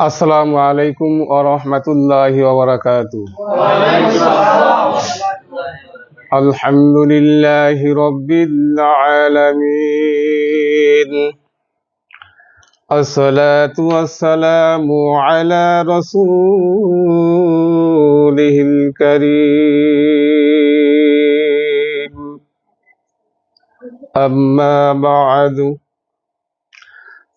আসসালামু আলাইকুম ও রহমতুল্লাহি আলহামদুলিল্লাহ রব্বিল আলামিন الصلاة والسلام على رسوله الكريم أما بعد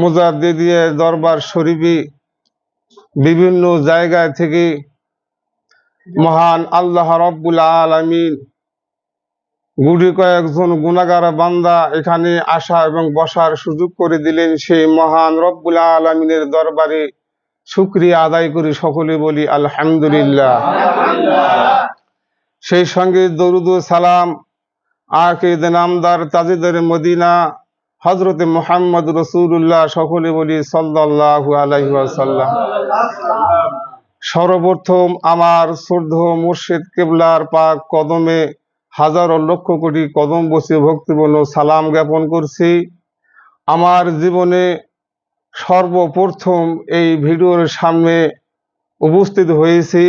মুজাদ্দিদিয়ে দরবার শরীফি বিভিন্ন জায়গা থেকে মহান আল্লাহ রব্বুল আলামিন গুড়ি কয়েকজন গুণাগার বান্দা এখানে আসা এবং বসার সুযোগ করে দিলেন। সেই মহান রব্বুল আলমিনের দরবারে শুক্রিয়া আদায় করি সকলে বলি আলহামদুলিল্লাহ। সেই সঙ্গে দরুদ সালাম আকিদ নামদার তাজিদের মদিনা হজরতে মোহাম্মদ রসুল্লাহ সকলে বলি আলাইহি ওয়াসাল্লাম। সর্বপ্রথম আমার শ্রদ্ধ মুর্শিদ কেবলার পাক কদমে হাজারো লক্ষ কোটি কদম বসে ভক্তিপূর্ণ সালাম জ্ঞাপন করছি। আমার জীবনে সর্বপ্রথম এই ভিডিওর সামনে উপস্থিত হয়েছি।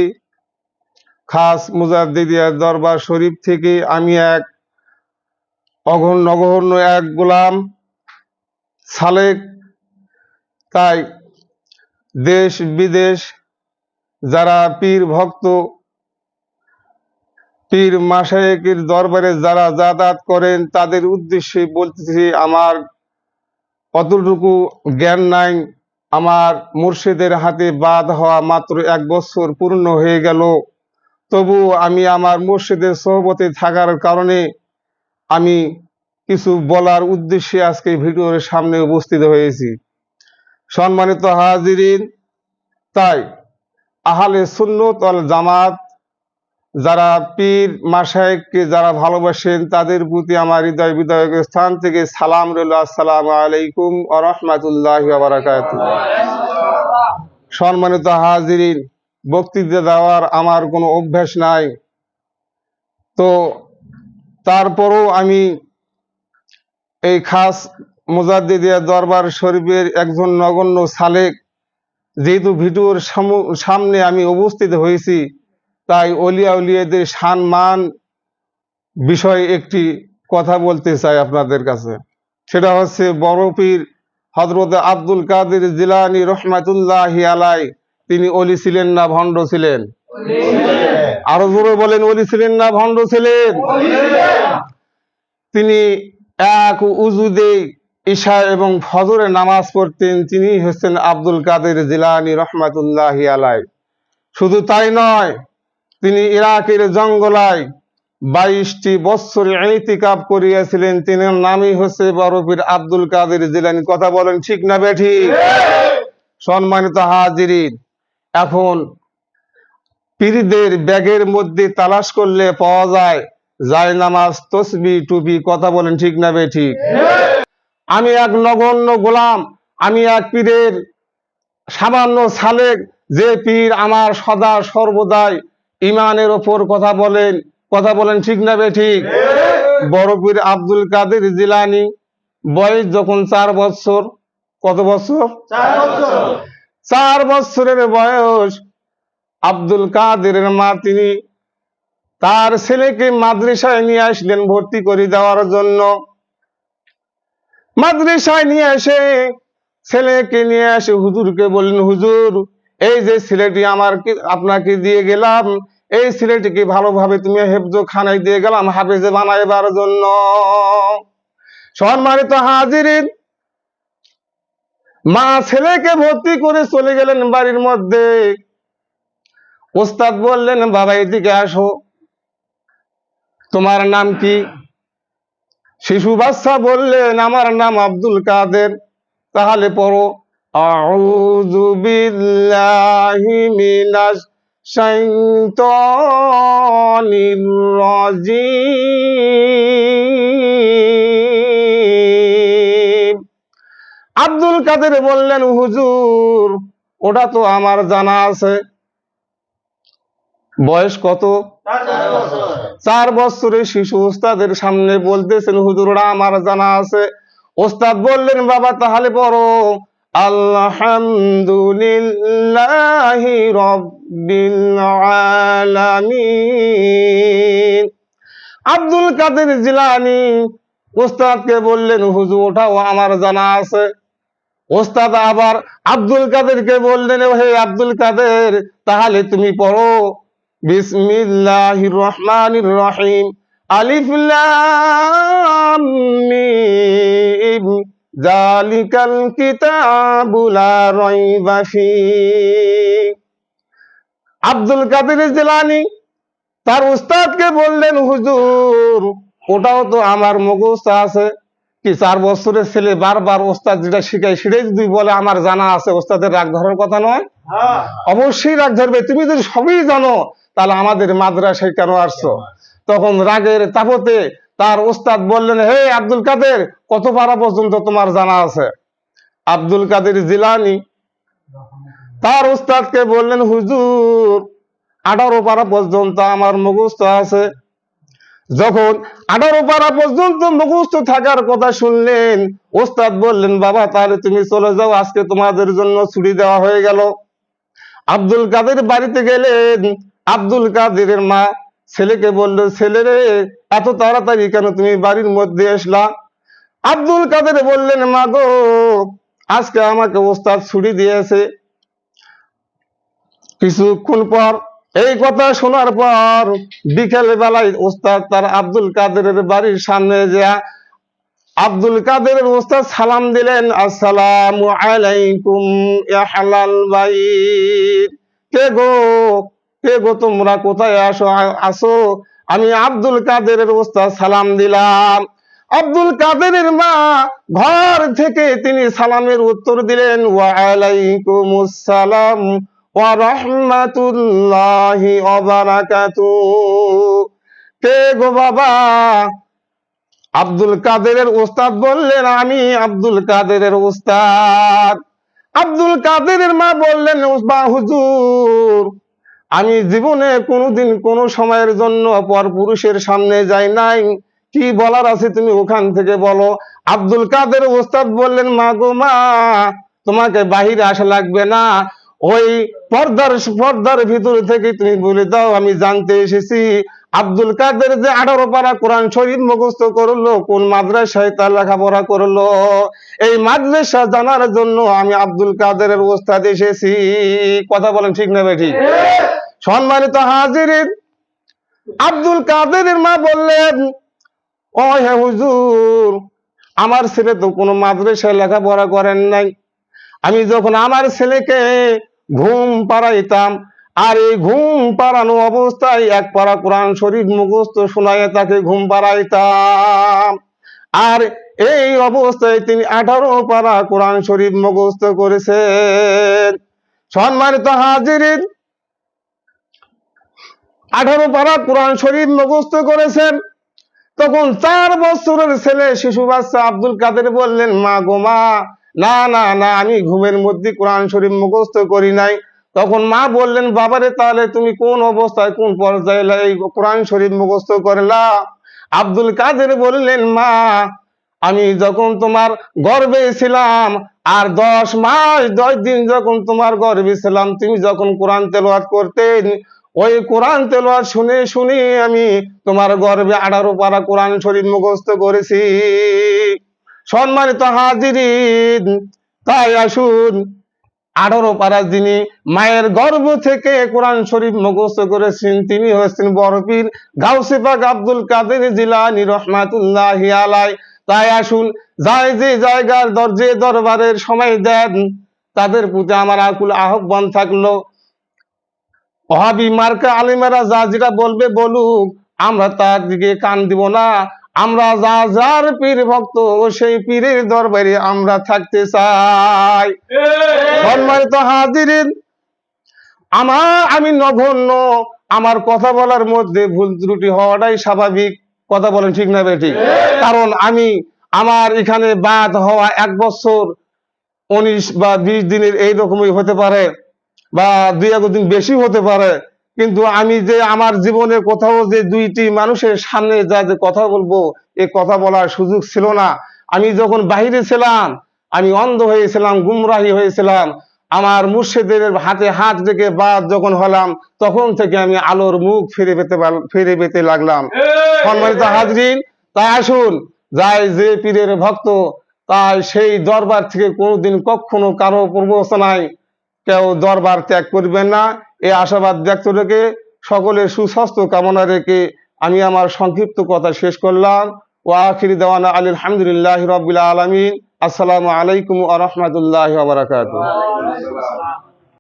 খাস মুজাদ্দিদিয়া দরবার শরীফ থেকে আমি এক অঘন্য অগহন্য এক গোলাম সালেক, তাই দেশ বিদেশ যারা পীর ভক্ত, পীর মাসায়েকের দরবারে যারা যাতায়াত করেন, তাদের উদ্দেশ্যে বলতেছি, আমার অতটুকু জ্ঞান নাই। আমার মুর্শিদের হাতে বাদ হওয়া মাত্র এক বছর পূর্ণ হয়ে গেল। তবু আমি আমার মুর্শিদের সহবতে থাকার কারণে আমি কিছু বলার উদ্দেশ্যে আজকে ভিডিওর সামনে উপস্থিত হয়েছি। সম্মানিত হাজিরিন, তাই আহলে সুন্নত আল জামাত যারা পীর মাসায়েককে যারা ভালোবাসেন, তাদের প্রতি আমার হৃদয় বিদয়ক স্থান থেকে সালাম রইল। আসসালামু আলাইকুম আ রহমাতুল্লাহ বারাকাত সম্মানিত হাজিরিন, বক্তৃতা দেওয়ার আমার কোনো অভ্যাস নাই। তো তারপরও আমি এই খাস মুজাদ্দিদিয়া দরবার শরীফের একজন নগণ্য সালেক যেহেতু ভিডিওর সামু- সামনে আমি উপস্থিত হয়েছি তাই অলিয়া উলিয়াদের সম্মান বিষয়ে একটি কথা বলতে চাই আপনাদের কাছে। সেটা হচ্ছে বরফির হজরত আব্দুল কাদের জিলানি রহমাতুল্লাহ আলাই তিনি অলি ছিলেন না ভণ্ড ছিলেন? আরও জোরে বলেন অলি ছিলেন না ভণ্ড ছিলেন। তিনি এক উজুদে ঈশা এবং ফজরে নামাজ পড়তেন তিনি হচ্ছেন আব্দুল কাদের জিলানি রহমাতুল্লাহ আলাই শুধু তাই নয়, তিনি ইরাকের জঙ্গলায় বাইশটি বৎসর ইতিকাপ করিয়াছিলেন। তিনি নামই হচ্ছে বরফির আব্দুল কাদের জিলানি। কথা বলেন ঠিক না বেঠি? সম্মানিত হাজিরিন, এখন পীরদের ব্যাগের মধ্যে তালাশ করলে পাওয়া যায় যায় নামাজ তসবি টুপি কথা বলেন ঠিক না বে ঠিক? আমি এক নগণ্য গোলাম আমি এক পীরের সামান্য সালেক যে পীর আমার সদা সর্বদাই ইমানের ওপর কথা বলেন কথা বলেন ঠিক না বে ঠিক? বড় পীর আব্দুল কাদের জিলানি বয়স যখন চার বছর কত বছর? চার বছরের বয়স আব্দুল কাদেরের মা তিনি তার ছেলেকে মাদ্রাসায় নিয়ে আসলেন, ভর্তি করে দেওয়ার জন্য। মাদ্রাসায় নিয়ে এসে ছেলেকে নিয়ে এসে হুজুরকে বললেন, হুজুর, এই যে ছেলেটি আমার আপনাকে দিয়ে গেলাম, এই ছেলেটিকে ভালোভাবে তুমি হেফজ খানায় দিয়ে গেলাম, হাফেজে বানাইবার জন্য। সম্মানিত হাজিরিন, মা ছেলেকে ভর্তি করে চলে গেলেন বাড়ির মধ্যে। ওস্তাদ বললেন, বাবা, এদিকে আসো। তোমার নাম কি? শিশু বাচ্চা বললেন, আমার নাম আব্দুল কাদের। তাহলে পড়ো, আউযু বিল্লাহি মিনাশ শাইতানির রাজিম। আব্দুল কাদের বললেন, হুজুর, ওটা তো আমার জানা আছে। বয়স কত? চার বছরের শিশু ওস্তাদের সামনে বলতেছেন হুজুর ওরা আমার জানা আছে। ওস্তাদ বললেন বাবা তাহলে পড়ো। আলহামদুলিল্লাহি রব্বিল আলামিন। আব্দুল কাদের জিলানি ওস্তাদকে বললেন হুজুর ওঠাও আমার জানা আছে। ওস্তাদ আবার আব্দুল কাদেরকে বললেন হে আব্দুল কাদের তাহলে তুমি পড়ো। বিসমিল্লাহির রহমানির রহিম আলিফ লাম মিম। জালিকাল কিতাবু লা রাইবা ফি আব্দুল কাদের জিলানী তার উস্তাদকে বললেন হুজুর ওটাও তো আমার মুখস্থ আছে। কি চার বছরের ছেলে বারবার ওস্তাদ যেটা শিখায় সেটাই যদি বলে আমার জানা আছে। ওস্তাদের রাগ ধরার কথা নয়। অবশ্যই রাগ ধরবে। তুমি যদি সবই জানো তাহলে আমাদের মাদ্রাসায় কেন আসছো? তখন রাগের তাপতে তার ওস্তাদ বললেন, হে আব্দুল কাদের, কত পারা পর্যন্ত তোমার জানা আছে? আব্দুল কাদের জিলানি তার ওস্তাদকে বললেন, হুজুর, আঠারো পারা পর্যন্ত আমার মুখস্থ আছে। যখন আঠারো পারা পর্যন্ত মুখস্থ থাকার কথা শুনলেন, ওস্তাদ বললেন, বাবা, তাহলে তুমি চলে যাও, আজকে তোমাদের জন্য ছুটি দেওয়া হয়ে গেল। আব্দুল কাদের বাড়িতে গেলেন আব্দুল কাদেরের মা ছেলেকে বলল, ছেলে রে, এত তাড়াতাড়ি কেন তুমি বাড়ির মধ্যে আসলা? আব্দুল কাদের বললেন, মা গো, আজকে আমাকে ওস্তাদ ছুটি দিয়েছে। কিছুক্ষণ পর এই কথা শোনার পর বিকেল বেলায় ওস্তাদ তার আব্দুল কাদেরের বাড়ির সামনে যা আব্দুল কাদেরের ওস্তাদ সালাম দিলেন, আসসালামু আলাইকুম ইয়া হালাল কে গো? কে গো তোমরা কোথায় আসো? আসো। আমি আব্দুল কাদেরের ওস্তাদ সালাম দিলাম। আব্দুল কাদেরের মা ঘর থেকে তিনি সালামের উত্তর দিলেন, ওয়া আলাইকুমুস সালাম ওয়া রাহমাতুল্লাহি ওয়া বারাকাতুহু কে গো বাবা, আব্দুল কাদেরের ওস্তাদ বললেন, আমি আব্দুল কাদেরের ওস্তাদ। আব্দুল কাদেরের মা বললেন, বা হুজুর আমি জীবনে কোনোদিন কোনো সময়ের জন্য পর পুরুষের সামনে যাই নাই। কি বলার আছে তুমি ওখান থেকে বলো। আব্দুল কাদের ওস্তাদ বললেন, মা গো মা, তোমাকে বাহিরে আসা লাগবে না। ওই পর্দার পর্দার ভিতর থেকে তুমি বলে দাও, আমি জানতে এসেছি। আব্দুল কাদের যে আঠারো পারা কোরআন শরীফ মুখস্থ করল, কোন মাদ্রাসায় তার লেখাপড়া করল, এই মাদ্রাসা জানার জন্য আমি আব্দুল কাদের ওস্তাদ এসেছি। কথা বলেন ঠিক না ভাই, ঠিক? সম্মানিত হাজিরিন, আব্দুল কাদেরের মা বললেন ও হে হুজুর, আমার ছেলে তো কোনো মাদ্রাসায় লেখাপড়া করেন নাই। আমি যখন আমার ছেলেকে ঘুম পাড়াইতাম, আর এই ঘুম পাড়ানো অবস্থায় এক পাড়া কোরআন শরীফ মুখস্থ শোনায় তাকে ঘুম পাড়াইতাম। আর এই অবস্থায় তিনি আঠারো পাড়া কোরআন শরীফ মুখস্থ করেছেন। সম্মানিত হাজিরিন আঠারো পাড়া কোরআন শরীফ মুখস্থ করেছেন। তখন চার বছরের ছেলে, শিশু বাচ্চা আব্দুল কাদের বললেন, মা গো মা, না না না, আমি ঘুমের মধ্যে কোরআন শরীফ মুখস্থ করি নাই। তখন মা বললেন, বাবারে, তাহলে তুমি কোন অবস্থায়, কোন পর্যায়ে এই কোরআন শরীফ মুখস্থ করলা? আব্দুল কাদের বললেন, মা, আমি যখন তোমার গর্বে ছিলাম, আর দশ মাস, দশ দিন যখন তোমার গর্বে ছিলাম, তুমি যখন কোরআন তেলাওয়াত করতেন ওই কোরআন তেলোয়ার শুনে শুনে আমি তোমার গর্বে আঠারো পারা কোরআন শরীফ মুখস্থ করেছি। সম্মানিত হাজিরিন, তাই আসুন আঠারো পারা যিনি মায়ের গর্ভ থেকে কোরআন শরীফ মুখস্থ করেছেন, তিনি হচ্ছেন বরপীর গাউসিফাক আব্দুল কাদের জিলানি রহমাতুল্লাহ আলাই তাই আসুন, যায় যে জায়গার দরজে দরবারের সময় দেন, তাদের প্রতি আমার আকুল আহ্বান থাকল। ওহাবি মার্কা আলিমেরা যা যেটা বলবে বলুক আমরা তার দিকে কান দিব না। আমরা যা যার পীর ভক্ত সেই পীরের দরবারে আমরা থাকতে চাই। সম্মানিত হাজিরিন আমার আমি নগণ্য আমার কথা বলার মধ্যে ভুল ত্রুটি হওয়াটাই স্বাভাবিক। কথা বলেন ঠিক না বেটি কারণ আমি আমার এখানে বাদ হওয়া এক বছর উনিশ বা বিশ দিনের এই রকমই হতে পারে। বা দুই এক দিন বেশি হতে পারে। কিন্তু আমি যে আমার জীবনে কোথাও যে দুইটি মানুষের সামনে যা যে কথা বলব এ কথা বলার সুযোগ ছিল না। আমি যখন বাহিরে ছিলাম আমি অন্ধ হয়েছিলাম গুমরাহি হয়েছিলাম আমার মুর্শিদের হাতে হাত রেখে বাদ যখন হলাম তখন থেকে আমি আলোর মুখ ফিরে পেতে ফিরে পেতে লাগলাম। সম্মানিত হাজরিন তাই আসুন যাই যে পীরের ভক্ত তাই সেই দরবার থেকে কোনোদিন কখনো কারও প্রবচনায় কেউ দরবার ত্যাগ করবেন না। এ আশাবাদ ব্যক্ত রেখে সকলের সুস্বাস্থ্য কামনা রেখে আমি আমার সংক্ষিপ্ত কথা শেষ করলাম। ও আখিরি দেওয়ানা আলহামদুলিল্লাহ রবিল আলমিন। আসসালামু আলাইকুম আ রহমতুল্লাহ